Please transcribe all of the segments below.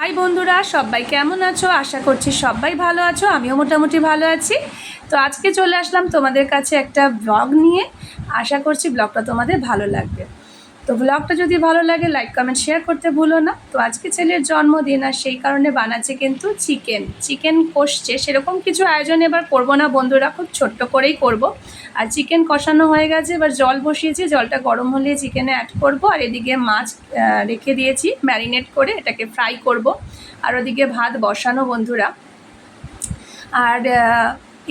High বন্ধুরা, সবাই কেমন আছো? আশা করছি সবাই ভালো আছো, আমিও মোটামুটি ভালো আছি। তো আজকে চলে আসলাম তোমাদের কাছে একটা ব্লগ নিয়ে। আশা করছি ব্লগটা তোমাদের ভালো লাগবে। তো ব্লগটা যদি ভালো লাগে লাইক কমেন্ট শেয়ার করতে ভুলো না। তো আজকে ছেলের জন্মদিন আর সেই কারণে বানাচ্ছে কিন্তু চিকেন চিকেন কষছে, সেরকম কিছু আয়োজন এবার করব না বন্ধুরা, খুব ছোট্ট করেই করব। আর চিকেন কষানো হয়ে গেছে, এবার জল বসিয়েছি, জলটা গরম হলে চিকেনে অ্যাড করব। আর এদিকে মাছ রেখে দিয়েছি ম্যারিনেট করে এটাকে ফ্রাই করব। আর ওদিকে ভাত বসানো বন্ধুরা। আর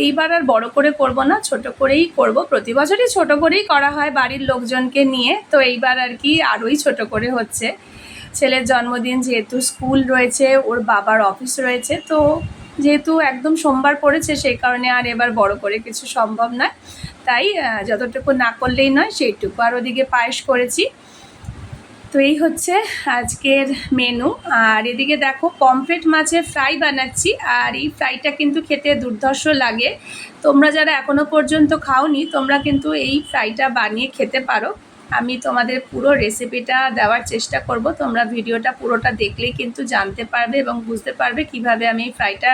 এইবার আর বড় করে করব না, ছোট করেই করব। প্রতি বছরই ছোট করেই করা হয় বাড়ির লোকজনকে নিয়ে। তো এইবার আর কি আরোই ছোট করে হচ্ছে। ছেলের জন্মদিন যেহেতু স্কুল রয়েছে, ওর বাবার অফিস রয়েছে, তো যেহেতু একদম সোমবার পড়েছে সেই কারণে আর এবার বড় করে কিছু সম্ভব নয়। তাই যতটুকু না করলেই নয়, সেইটুকু আর ওদিকে পায়েস করেছি। তো এই হচ্ছে আজকের মেনু আর এদিকে দেখো, পমফ্রেট মাছের ফ্রাই বানাচ্ছি। আর এই ফ্রাইটা কিন্তু খেতে দুর্ধর্ষ লাগে। তোমরা যারা এখনও পর্যন্ত খাওনি, তোমরা কিন্তু এই ফ্রাইটা বানিয়ে খেতে পারো। আমি তোমাদের পুরো রেসিপিটা দেওয়ার চেষ্টা করব। তোমরা ভিডিওটা পুরোটা দেখলেই কিন্তু জানতে পারবে এবং বুঝতে পারবে কীভাবে আমি এই ফ্রাইটা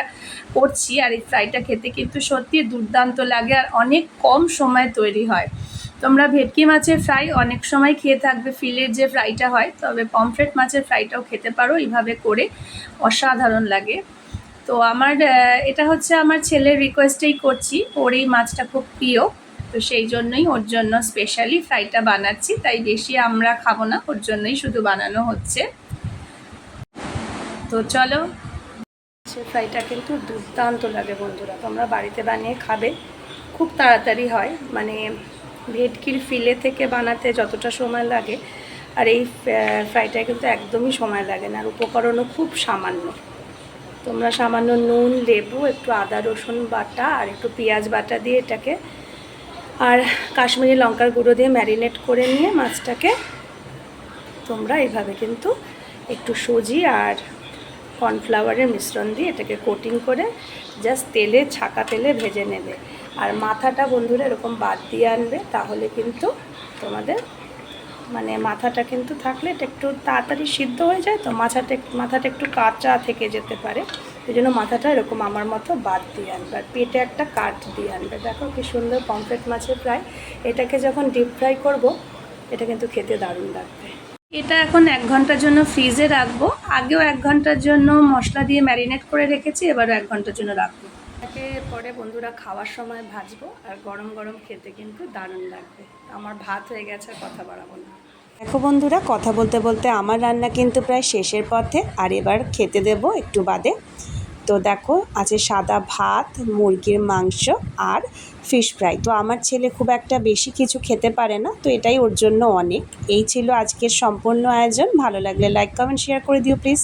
করছি। আর এই ফ্রাইটা খেতে কিন্তু সত্যি দুর্দান্ত লাগে আর অনেক কম সময় তৈরি হয়। তোমরা ভেটকি মাছের ফ্রাই অনেক সময় খেয়ে থাকবে ফিলের যে ফ্রাইটা হয়, তবে পমফ্রেট মাছের ফ্রাইটাও খেতে পারো, এইভাবে করে অসাধারণ লাগে। তো আমার এটা হচ্ছে আমার ছেলের রিকোয়েস্টেই করছি, ওর এই মাছটা খুব প্রিয়, তো সেই জন্যই ওর জন্য স্পেশালি ফ্রাইটা বানাচ্ছি, তাই বেশি আমরা খাব না, ওর জন্যই শুধু বানানো হচ্ছে। তো চলো, সে ফ্রাইটা কিন্তু দুর্দান্ত লাগে বন্ধুরা, তোমরা বাড়িতে বানিয়ে খাবে, খুব তাড়াতাড়ি হয় মানে ভেটকির ফিলে থেকে বানাতে যতটা সময় লাগে, আর এই ফ্রাইটায় কিন্তু একদমই সময় লাগে না, আর উপকরণও খুব সামান্য। তোমরা সামান্য নুন, লেবু, একটু আদা, রসুন বাটা, আর একটু পেঁয়াজ বাটা দিয়ে এটাকে, আর কাশ্মীরি লঙ্কার গুঁড়ো দিয়ে ম্যারিনেট করে নিয়ে মাছটাকে তোমরা এইভাবে কিন্তু একটু সুজি আর কর্নফ্লাওয়ারের মিশ্রণ দিয়ে এটাকে কোটিং করে জাস্ট তেলে, ছাকা তেলে ভেজে নেবে। আর মাথাটা বন্ধুরা এরকম বাদ দিয়ে আনবে, তাহলে কিন্তু তোমাদের মানে মাথাটা কিন্তু থাকলে এটা একটু তাড়াতাড়ি সিদ্ধ হয়ে যায় তো মাথাটা মাথাটা একটু কাঁচা থেকে যেতে পারে। এই জন্য মাথাটা এরকম আমার মতো বাদ দিয়ে আনবে আর পেটে একটা কাট দিয়ে আনবে। দেখো কি সুন্দর পমফ্রেট মাছের ফ্রাই। এটাকে যখন ডিপ ফ্রাই করব, এটা কিন্তু খেতে দারুণ লাগবে। এটা এখন এক ঘণ্টার জন্য ফ্রিজে রাখব। আগেও এক ঘণ্টার জন্য মশলা দিয়ে ম্যারিনেট করে রেখেছি, এবারও এক ঘণ্টার জন্য রাখব। এটাকে পরে বন্ধুরা খাওয়ার সময় ভাজবো আর গরম গরম খেতে কিন্তু দারুণ লাগবে। আমার ভাত হয়ে গেছে আর কথা বাড়াবো না। দেখো বন্ধুরা, কথা বলতে বলতে আমার রান্না কিন্তু প্রায় শেষের পথে, আর এবার খেতে দেব একটু বাদে। তো দেখো, আছে সাদা ভাত, মুরগির মাংস আর ফিশ ফ্রাই তো আমার ছেলে খুব একটা বেশি কিছু খেতে পারে না, তো এটাই ওর জন্য অনেক। এই ছিল আজকের সম্পূর্ণ আয়োজন। ভালো লাগলে লাইক কমেন্ট শেয়ার করে দিও প্লিজ